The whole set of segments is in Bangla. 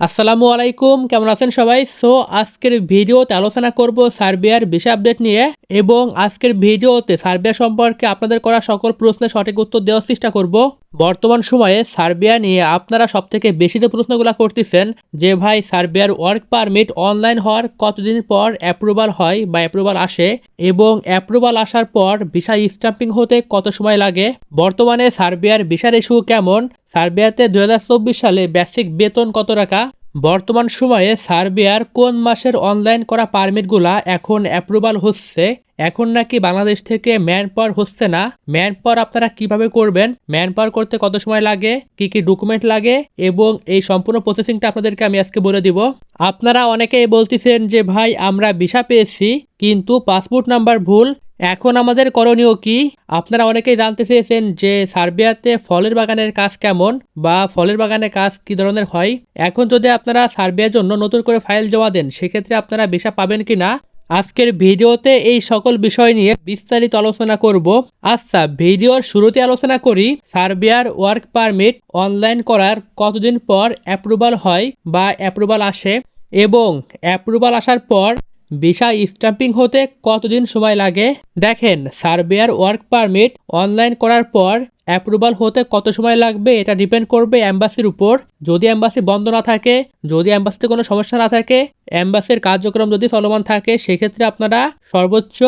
আসসালামু আলাইকুম, কেমন আছেন সবাই? সো আজকের ভিডিওতে আলোচনা করব সার্বিয়ার ভিসা আপডেট নিয়ে এবং আজকের ভিডিওতে সার্বিয়া সম্পর্কে আপনাদের করা সকল প্রশ্নের সঠিক উত্তর দেওয়ার চেষ্টা করব। বর্তমান সময়ে সার্বিয়া নিয়ে আপনারা সবথেকে বেশি যে প্রশ্নগুলো করতেছেন, যে ভাই সার্বিয়ার ওয়ার্ক পারমিট অনলাইন হওয়ার কতদিন পর অ্যাপ্রুভাল হয় বা অ্যাপ্রুভাল আসে এবং অ্যাপ্রুভাল আসার পর ভিসা স্ট্যাম্পিং হতে কত সময় লাগে? বর্তমানে সার্বিয়ার ভিসার ইস্যু কেমন? সার্বিয়াতে দু হাজার চব্বিশ সালে বেসিক বেতন কত টাকা? বর্তমান সময়ে সার্বিয়ার কোন মাসের অনলাইন করা পারমিটগুলা এখন অ্যাপ্রুভাল হচ্ছে? এখন নাকি বাংলাদেশ থেকে ম্যান পাওয়ার হচ্ছে না? ম্যান পাওয়ার আপনারা কীভাবে করবেন? ম্যান পাওয়ার করতে কত সময় লাগে? কি কি ডকুমেন্ট লাগে? এবং এই সম্পূর্ণ প্রসেসিংটা আপনাদেরকে আমি আজকে বলে দিব। আপনারা অনেকেই বলতেছেন যে, ভাই, আমরা ভিসা পেয়েছি, কিন্তু পাসপোর্ট নাম্বার ভুল। এখন আমাদের করণীয় কি? আপনারা অনেকেই জানতে চেয়েছেন যে সার্বিয়াতে ফলের বাগানের কাজ কেমন বা ফলের বাগানের কাজ কি ধরনের হয়। এখন যদি আপনারা সার্বিয়ার জন্য নতুন করে ফাইল জমা দেন, সেক্ষেত্রে আপনারা ভিসা পাবেন কি না? আজকের ভিডিওতে এই সকল বিষয় নিয়ে বিস্তারিত আলোচনা করব। আচ্ছা ভিডিওর শুরুতে আলোচনা করি, সার্বিয়ার ওয়ার্ক পারমিট অনলাইন করার কতদিন পর অ্যাপ্রুভাল হয় বা অ্যাপ্রুভাল আসে এবং অ্যাপ্রুভাল আসার পর ভিসা স্ট্যাম্পিং হতে কতদিন সময় লাগে? দেখেন সার্বিয়ার ওয়ার্ক পারমিট অনলাইন করার পর অ্যাপ্রুভাল হতে কত সময় লাগবে এটা ডিপেন্ড করবে অ্যাম্বাসির উপর। যদি অ্যাম্বাসি বন্ধ না থাকে, যদি অ্যাম্বাসিতে কোনো সমস্যা না থাকে, অ্যাম্বাসির কার্যক্রম যদি চলমান থাকে, সেক্ষেত্রে আপনারা সর্বোচ্চ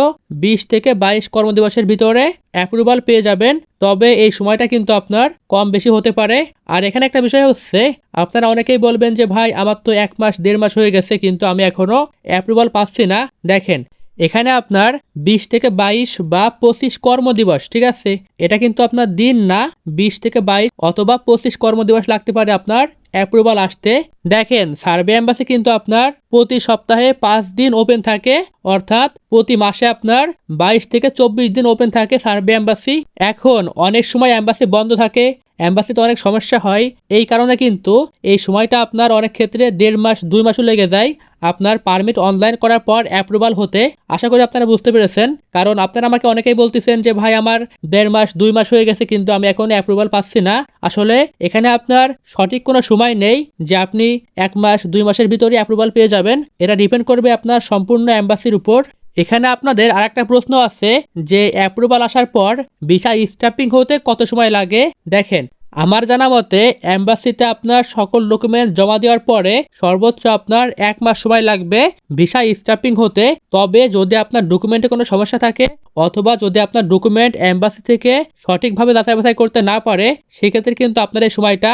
বিশ থেকে বাইশ কর্মদিবসের ভিতরে অ্যাপ্রুভাল পেয়ে যাবেন। তবে এই সময়টা কিন্তু আপনার কম বেশি হতে পারে। আর এখানে একটা বিষয় হচ্ছে, আপনারা অনেকেই বলবেন যে, ভাই, আমার তো এক মাস, দেড় মাস হয়ে গেছে, কিন্তু আমি এখনও অ্যাপ্রুভাল পাচ্ছি না। দেখেন এখানে আপনার বিশ থেকে বাইশ বা পঁচিশ কর্মদিবস, ঠিক আছে? এটা কিন্তু আপনার দিন না, বিশ থেকে বাইশ অথবা পঁচিশ কর্মদিবস লাগতে পারে আপনার অ্যাপ্রুভাল আসতে। দেখেন সার্ভে অ্যাম্বাসি কিন্তু আপনার প্রতি সপ্তাহে পাঁচ দিন ওপেন থাকে, অর্থাৎ প্রতি মাসে আপনার বাইশ থেকে চব্বিশ দিন ওপেন থাকে সার্ভে অ্যাম্বাসি এখন অনেক সময় অ্যাম্বাসি বন্ধ থাকে অ্যাম্বাসিতে অনেক সমস্যা হয়। এই কারণে কিন্তু এই সময়টা আপনার অনেক ক্ষেত্রে দেড় মাস, দুই মাসও লেগে যায়। আপনার পারমিট অনলাইন করার পর অ্যাপ্রুভাল হতে। আশা করি আপনারা বুঝতে পেরেছেন। কারণ আপনারা আমাকে অনেকেই বলতেছেন যে, ভাই, আমার দেড় মাস, দুই মাস হয়ে গেছে, কিন্তু আমি এখন অ্যাপ্রুভাল পাচ্ছি না। আসলে এখানে আপনার সঠিক কোনো সময় নেই যে, আপনি এক মাস, দুই মাসের ভিতরে অ্যাপ্রুভাল পেয়ে যাবেন। এটা ডিপেন্ড করবে আপনার সম্পূর্ণ অ্যাম্বাসির উপর। এখানে আপনাদের আরেকটা প্রশ্ন আছে যে অ্যাপ্রুভাল আসার পর ভিসা স্ট্যাম্পিং হতে কত সময় লাগে? দেখেন, আমার জানা মতে অ্যাম্বাসিতে আপনার সকল ডকুমেন্ট জমা দেওয়ার পরে সর্বোচ্চ আপনার এক মাস সময় লাগবে ভিসা স্ট্যাম্পিং হতে। তবে যদি আপনার ডকুমেন্টে কোনো সমস্যা থাকে অথবা যদি আপনার ডকুমেন্ট অ্যাম্বাসি থেকে সঠিকভাবে যাচাই বাছাই করতে না পারে, সেক্ষেত্রে কিন্তু আপনার এই সময়টা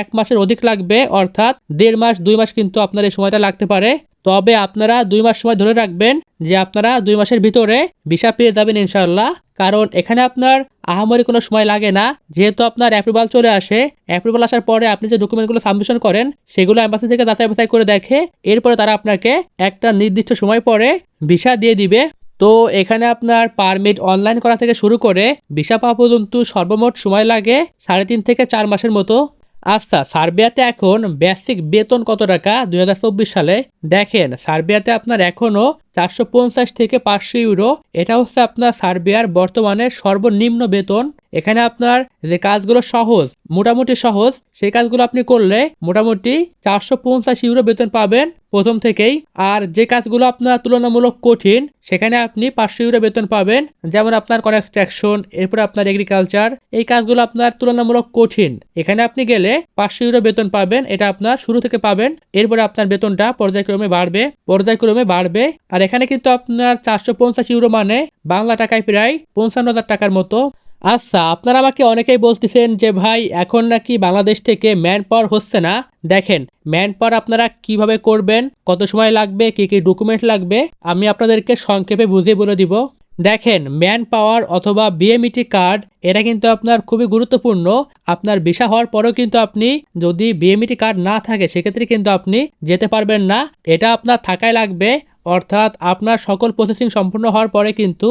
এক মাসের অধিক লাগবে, অর্থাৎ দেড় মাস, দুই মাস কিন্তু আপনার এই সময়টা লাগতে পারে। তবে আপনারা দুই মাস সময় ধরে রাখবেন যে আপনারা দুই মাসের ভিতরে ভিসা পেয়ে যাবেন ইনশাল্লাহ কারণ এখানে আপনার আহামরি কোনো সময় লাগে না। যেহেতু আপনার অ্যাপ্রুভাল চলে আসে অ্যাপ্রুভাল আসার পরে আপনি যে ডকুমেন্টগুলো সাবমিশন করেন, সেগুলো অ্যাম্বাসি থেকে যাচাই বাছাই করে দেখে, এরপরে তারা আপনাকে একটা নির্দিষ্ট সময় পরে ভিসা দিয়ে দিবে। তো এখানে আপনার পারমিট অনলাইন করা থেকে শুরু করে, ভিসা পাওয়া পর্যন্ত সর্বমোট সময় লাগে সাড়ে তিন থেকে চার মাসের মতো। আচ্ছা সার্বিয়াতে এখন বেসিক বেতন কত টাকা? দুই হাজার চব্বিশ সালে। দেখেন, সার্বিয়াতে আপনার এখনও চারশো পঞ্চাশ থেকে পাঁচশো ইউরো। এটা হচ্ছে আপনার সার্বিয়ার বর্তমানে সর্বনিম্ন বেতন। এখানে আপনার যে কাজগুলো সহজ, মোটামুটি সহজ, সেই কাজগুলো আপনি করলে মোটামুটি চারশো পঞ্চাশ ইউরো বেতন পাবেন প্রথম থেকেই। আর যে কাজগুলো আপনার তুলনামূলক কঠিন, সেখানে আপনি পাঁচশো ইউরো বেতন পাবেন। যেমন আপনার কনস্ট্রাকশন এরপরে আপনার এগ্রিকালচার এই কাজগুলো আপনার তুলনামূলক কঠিন। এখানে আপনি গেলে পাঁচশো ইউরো বেতন পাবেন, এটা আপনার শুরু থেকে পাবেন। এরপরে আপনার বেতনটা পর্যায়ক্রমে বাড়বে পর্যায়ক্রমে বাড়বে। আর এখানে কিন্তু আপনার চারশো পঞ্চাশ ইউরো মানে বাংলা টাকায় প্রায় পঞ্চান্ন হাজার টাকার মতো আচ্ছা আপনারা আমাকে অনেকেই বলতেছেন যে, ভাই, এখন নাকি বাংলাদেশ থেকে ম্যান পাওয়ার হচ্ছে না। দেখেন ম্যান পাওয়ার আপনারা কীভাবে করবেন, কত সময় লাগবে, কি কি ডকুমেন্ট লাগবে, আমি আপনাদেরকে সংক্ষেপে বুঝিয়ে বলে দিব। দেখেন ম্যান পাওয়ার অথবা বিএমইটি কার্ড এটা কিন্তু আপনার খুবই গুরুত্বপূর্ণ। আপনার ভিসা হওয়ার পরেও কিন্তু আপনি যদি বিএমইটি কার্ড না থাকে, সেক্ষেত্রে কিন্তু আপনি যেতে পারবেন না। এটা আপনার থাকাই লাগবে। অর্থাৎ আপনার সকল প্রসেসিং সম্পূর্ণ হওয়ার পরে কিন্তু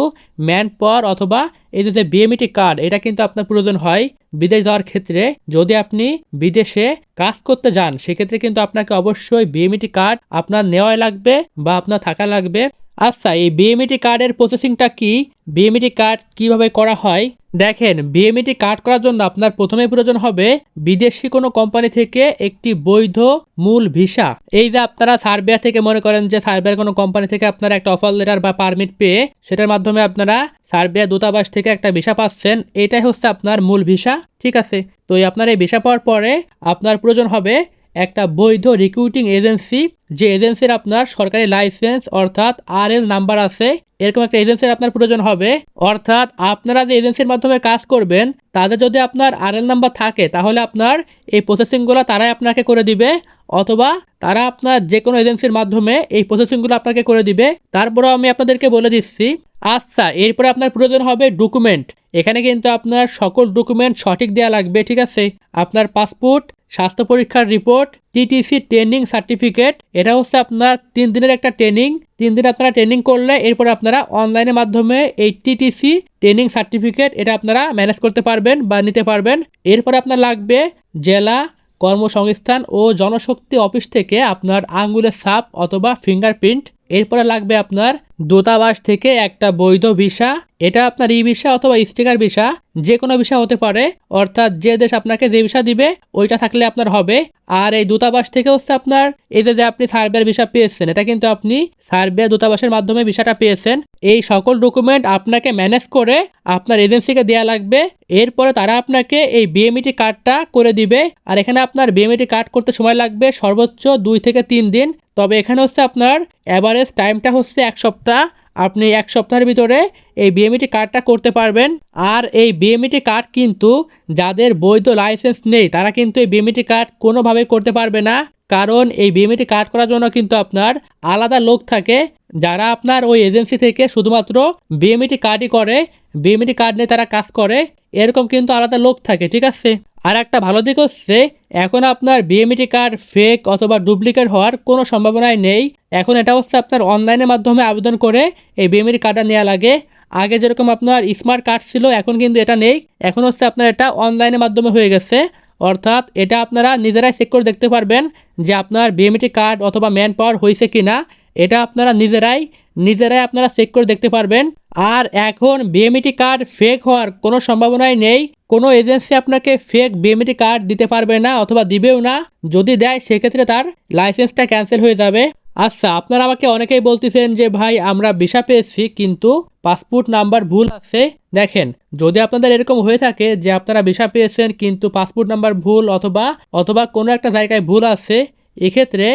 ম্যান পাওয়ার অথবা এই যে বিএমইটি কার্ড এটা কিন্তু আপনার প্রয়োজন হয় বিদেশ যাওয়ার ক্ষেত্রে। যদি আপনি বিদেশে কাজ করতে যান, সেক্ষেত্রে কিন্তু আপনাকে অবশ্যই বিএমইটি কার্ড আপনার নেওয়াই লাগবে বা আপনার থাকা লাগবে। আচ্ছা এই বিএমইটি কার্ডের প্রসেসিংটা কি? বিএমইটি কার্ড কীভাবে করা হয়? দেখেন বিএমইটি কার্ড করার জন্য আপনার প্রথমে প্রয়োজন হবে বিদেশি কোনো কোম্পানি থেকে একটি বৈধ মূল ভিসা। এই যে আপনারা সার্বিয়া থেকে মনে করেন যে সার্বিয়ার কোনো কোম্পানি থেকে আপনারা একটা অফার লেটার বা পারমিট পেয়ে সেটার মাধ্যমে আপনারা সার্বিয়া দূতাবাস থেকে একটা ভিসা পাচ্ছেন, এটাই হচ্ছে আপনার মূল ভিসা, ঠিক আছে? তো এই আপনার এই ভিসা পাওয়ার পরে আপনার প্রয়োজন হবে একটা বৈধ রিক্রুটিং এজেন্সি যে এজেন্সির আপনার সরকারি লাইসেন্স অর্থাৎ আর এল নাম্বার আছে, এরকম একটা এজেন্সির আপনার প্রয়োজন হবে। অর্থাৎ আপনারা যে এজেন্সির মাধ্যমে কাজ করবেন তাদের যদি আপনার আর এল নাম্বার থাকে, তাহলে আপনার এই প্রসেসিংগুলো তারাই আপনাকে করে দিবে, অথবা তারা আপনার যে কোনো এজেন্সির মাধ্যমে এই প্রসেসিংগুলো আপনাকে করে দিবে। তারপরেও আমি আপনাদেরকে বলে দিচ্ছি আচ্ছা এরপরে আপনার প্রয়োজন হবে ডকুমেন্ট এখানে কিন্তু আপনার সকল ডকুমেন্ট সঠিক দেওয়া লাগবে, ঠিক আছে? আপনার পাসপোর্ট স্বাস্থ্য পরীক্ষার রিপোর্ট টিটিসি ট্রেনিং সার্টিফিকেট এটা হচ্ছে আপনার তিন দিনের একটা ট্রেনিং তিন দিন আপনারা ট্রেনিং করলে এরপরে আপনারা অনলাইনের মাধ্যমে এই টিটিসি ট্রেনিং সার্টিফিকেট এটা আপনারা ম্যানেজ করতে পারবেন বা নিতে পারবেন। এরপরে আপনার লাগবে জেলা, কর্মসংস্থান ও জনশক্তি অফিস থেকে আপনার আঙ্গুলের ছাপ অথবা ফিঙ্গারপ্রিন্ট এরপরে লাগবে আপনার দূতাবাস থেকে একটা বৈধ ভিসা। এটা আপনার ই ভিসা অথবা স্টিকার ভিসা যে কোনো ভিসা হতে পারে। অর্থাৎ যে দেশ আপনাকে যে ভিসা দিবে, ওইটা থাকলে আপনার হবে। আর এই দূতাবাস থেকে হচ্ছে আপনার, এই যে আপনি সার্বিয়ার ভিসা পেয়েছেন, এটা কিন্তু আপনি সার্বিয়া দূতাবাসের মাধ্যমে ভিসাটা পেয়েছেন। এই সকল ডকুমেন্ট আপনাকে ম্যানেজ করে আপনার এজেন্সিকে দেওয়া লাগবে। এরপরে তারা আপনাকে এই বিএমইটি কার্ডটা করে দিবে। আর এখানে আপনার বিএমইটি কার্ড করতে সময় লাগবে সর্বোচ্চ দুই থেকে তিন দিন। তবে এখানে হচ্ছে আপনার অ্যাভারেজ টাইমটা হচ্ছে এক সপ্তাহ। আপনি এক সপ্তাহের ভিতরে এই বিএমইটি কার্ডটা করতে পারবেন। আর এই বিএমইটি কার্ড কিন্তু যাদের বৈধ লাইসেন্স নেই, তারা কিন্তু এই বিএমইটি কার্ড কোনোভাবে করতে পারবে না। কারণ এই বিএমইটি কার্ড করার জন্য কিন্তু আপনার আলাদা লোক থাকে। যারা আপনার ওই এজেন্সি থেকে শুধুমাত্র বিএমইটি কার্ডই করে বিএমইটি কার্ড নিয়ে তারা কাজ করে, এরকম কিন্তু আলাদা লোক থাকে, ঠিক আছে? আর একটা ভালো দিক হচ্ছে, এখন আপনার বিএমইটি কার্ড ফেক অথবা ডুপ্লিকেট হওয়ার কোনো সম্ভাবনাই নেই। এখন এটা হচ্ছে আপনার অনলাইনের মাধ্যমে আবেদন করে এই বিএমইটি কার্ডটা নেওয়া লাগে। আগে যেরকম আপনার স্মার্ট কার্ড ছিল, এখন কিন্তু এটা নেই। এখন হচ্ছে আপনার এটা অনলাইনের মাধ্যমে হয়ে গেছে। অর্থাৎ এটা আপনারা নিজেরাই চেক করে দেখতে পারবেন যে আপনার বিএমইটি কার্ড অথবা ম্যান পাওয়ার হয়েছে কি না এটা আপনারা নিজেরাই নিজেরাই আপনারা চেক করে দেখতে পারবেন। আর এখন বিএমইটি কার্ড ফেক হওয়ার কোনো সম্ভাবনাই নেই। কোনো এজেন্সি আপনাকে ফেক বিএমইটি কার্ড দিতে পারবে না অথবা দিবেও না। যদি দেয়, সেক্ষেত্রে তার লাইসেন্সটা ক্যান্সেল হয়ে যাবে। আচ্ছা আপনারা আমাকে অনেকেই বলতেছেন যে, ভাই, আমরা ভিসা পেয়েছি, কিন্তু পাসপোর্ট নাম্বার ভুল আছে। দেখেন, যদি আপনাদের এরকম হয়ে থাকে যে, আপনারা ভিসা পেয়েছেন, কিন্তু পাসপোর্ট নাম্বার ভুল অথবা অথবা কোনো একটা জায়গায় ভুল আছে, এক্ষেত্রে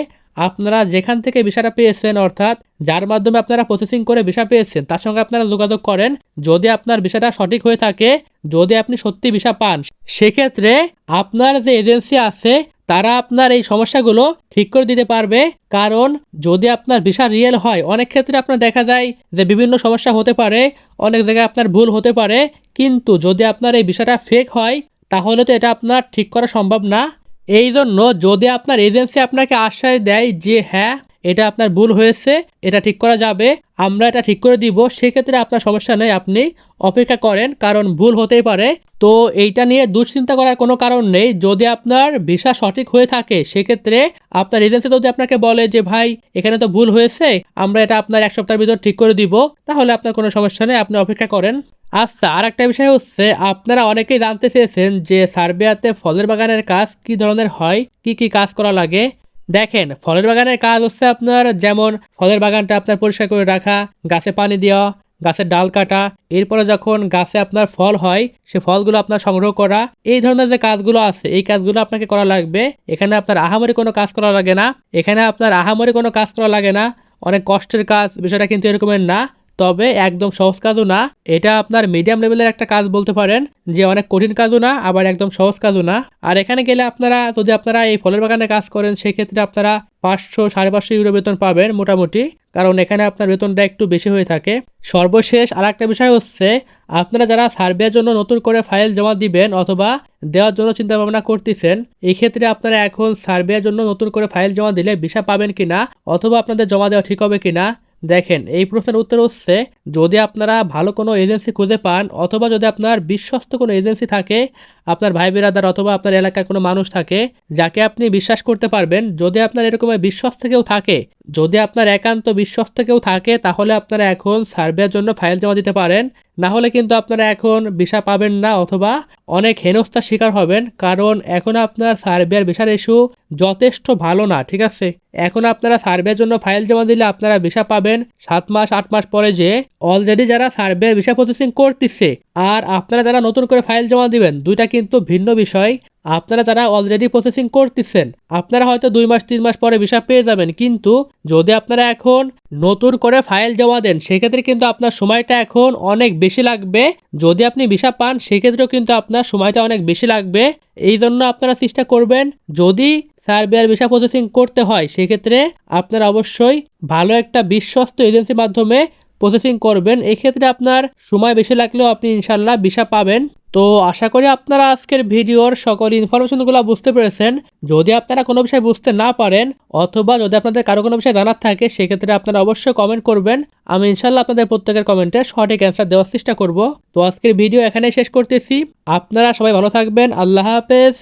আপনারা যেখান থেকে ভিসাটা পেয়েছেন, অর্থাৎ যার মাধ্যমে আপনারা প্রসেসিং করে ভিসা পেয়েছেন, তার সঙ্গে আপনারা যোগাযোগ করেন। যদি আপনার ভিসাটা সঠিক হয়ে থাকে যদি আপনি সত্যি ভিসা পান, সেক্ষেত্রে আপনার যে এজেন্সি আছে, তারা আপনার এই সমস্যাগুলো ঠিক করে দিতে পারবে। কারণ যদি আপনার ভিসা রিয়েল হয়, অনেক ক্ষেত্রে আপনার দেখা যায় যে বিভিন্ন সমস্যা হতে পারে, অনেক জায়গায় আপনার ভুল হতে পারে। কিন্তু যদি আপনার এই ভিসাটা ফেক হয়, তাহলে তো এটা আপনার ঠিক করা সম্ভব না। এই জন্য যদি আপনার এজেন্সি আপনাকে আশ্বাস দেয় যে হ্যাঁ এটা আপনার ভুল হয়েছে, এটা ঠিক করা যাবে, আমরা এটা ঠিক করে দিব, সেক্ষেত্রে আপনার সমস্যা নেই, আপনি অপেক্ষা করেন, কারণ ভুল হতেই পারে। তো এইটা নিয়ে দুশ্চিন্তা করার কোনো কারণ নেই, যদি আপনার ভিসা সঠিক হয়ে থাকে, সেক্ষেত্রে আপনার এজেন্সি যদি আপনাকে বলে যে, ভাই, এখানে তো ভুল হয়েছে, আমরা এটা আপনার এক সপ্তাহের ভিতর ঠিক করে দিব, তাহলে আপনার কোনো সমস্যা নেই, আপনি অপেক্ষা করেন। আচ্ছা আর একটা বিষয় হচ্ছে, আপনারা অনেকেই জানতে চেয়েছেন যে সার্বিয়াতে ফলের বাগানের কাজ কি ধরনের হয়, কি কি কাজ করা লাগে? দেখেন, ফলের বাগানের কাজ হচ্ছে আপনার যেমন ফলের বাগানটা আপনার পরিষ্কার করে রাখা, গাছে পানি দেওয়া, গাছের ডাল কাটা, এরপরে যখন গাছে আপনার ফল হয়, সে ফলগুলো আপনার সংগ্রহ করা, এই ধরনের যে কাজগুলো আছে, এই কাজগুলো আপনাকে করা লাগবে। এখানে আপনার আহামরি কোনো কাজ করা লাগে না। এখানে আপনার আহামরি কোনো কাজ করা লাগে না। অনেক কষ্টের কাজ, বিষয়টা কিন্তু এরকমের না। তবে একদম সহজ কাজও না। এটা আপনার মিডিয়াম লেভেলের একটা কাজ বলতে পারেন, যে অনেক কঠিন কাজও না, আবার একদম সহজ কাজও না। আর এখানে গেলে আপনারা, যদি আপনারা এই ফলের বাগানে কাজ করেন, সেক্ষেত্রে আপনারা পাঁচশো, সাড়ে পাঁচশো ইউরো বেতন পাবেন মোটামুটি, কারণ এখানে আপনার বেতনটা একটু বেশি হয়ে থাকে। সর্বশেষ আর একটা বিষয় হচ্ছে, আপনারা যারা সার্ভের জন্য নতুন করে ফাইল জমা দিবেন অথবা দেওয়ার জন্য চিন্তা ভাবনা করতেছেন, এক্ষেত্রে আপনারা এখন সার্ভের জন্য নতুন করে ফাইল জমা দিলে ভিসা পাবেন কিনা, অথবা আপনাদের জমা দেওয়া ঠিক হবে কিনা দেখেন, এই প্রশ্নের উত্তর হচ্ছে, যদি আপনারা ভালো কোনো এজেন্সি খুঁজে পান, অথবা যদি আপনার বিশ্বস্ত কোনো এজেন্সি থাকে, আপনার ভাই বেরাদার অথবা আপনার এলাকায় কোনো মানুষ থাকে, যাকে আপনি বিশ্বাস করতে পারবেন, যদি আপনার এরকম বিশ্বস্ত কেউ থাকে যদি আপনার একান্ত বিশ্বস্ত কেউ থাকে, তাহলে আপনারা এখন সার্ভের জন্য ফাইল জমা দিতে পারেন। না হলে কিন্তু আপনারা এখন ভিসা পাবেন না অথবা অনেক হেনস্থার শিকার হবেন, কারণ এখন আপনার সার্বিয়ার ভিসার ইস্যু যথেষ্ট ভালো না, ঠিক আছে? এখন আপনারা সার্ভের জন্য ফাইল জমা দিলে আপনারা ভিসা পাবেন সাত মাস, আট মাস পরে যে অলরেডি যারা সার্বিয়ার ভিসা প্রসেসিং করতেছে, আর আপনারা যারা নতুন করে ফাইল জমা দিবেন, দুইটা কিন্তু ভিন্ন বিষয়। আপনারা যারা অলরেডি প্রসেসিং করতেছেন, আপনারা হয়তো দুই মাস, তিন মাস পরে ভিসা পেয়ে যাবেন, কিন্তু যদি আপনারা এখন নতুন করে ফাইল জমা দেন, সেক্ষেত্রে কিন্তু আপনার সময়টা এখন অনেক বেশি লাগবে। যদি আপনি ভিসা পান, সেক্ষেত্রেও কিন্তু আপনার সময়টা অনেক বেশি লাগবে। এই জন্য আপনারা চেষ্টা করবেন, যদি সার্বিয়ার ভিসা প্রসেসিং করতে হয়, সেক্ষেত্রে আপনারা অবশ্যই ভালো একটা বিশ্বস্ত এজেন্সির মাধ্যমে প্রসেসিং করবেন। এক্ষেত্রে আপনার সময় বেশি লাগলেও আপনি ইনশাল্লাহ ভিসা পাবেন। তো আশা করি আপনারা আজকের ভিডিওর সকল ইনফরমেশনগুলো বুঝতে পেরেছেন। যদি আপনারা কোনো বিষয় বুঝতে না পারেন, অথবা যদি আপনাদের কারও কোনো বিষয় জানার থাকে, সেক্ষেত্রে আপনারা অবশ্যই কমেন্ট করবেন। আমি ইনশাল্লাহ আপনাদের প্রত্যেকের কমেন্টে সঠিক অ্যান্সার দেওয়ার চেষ্টা করব। তো আজকের ভিডিও এখানেই শেষ করতেছি। আপনারা সবাই ভালো থাকবেন। আল্লাহ হাফেজ।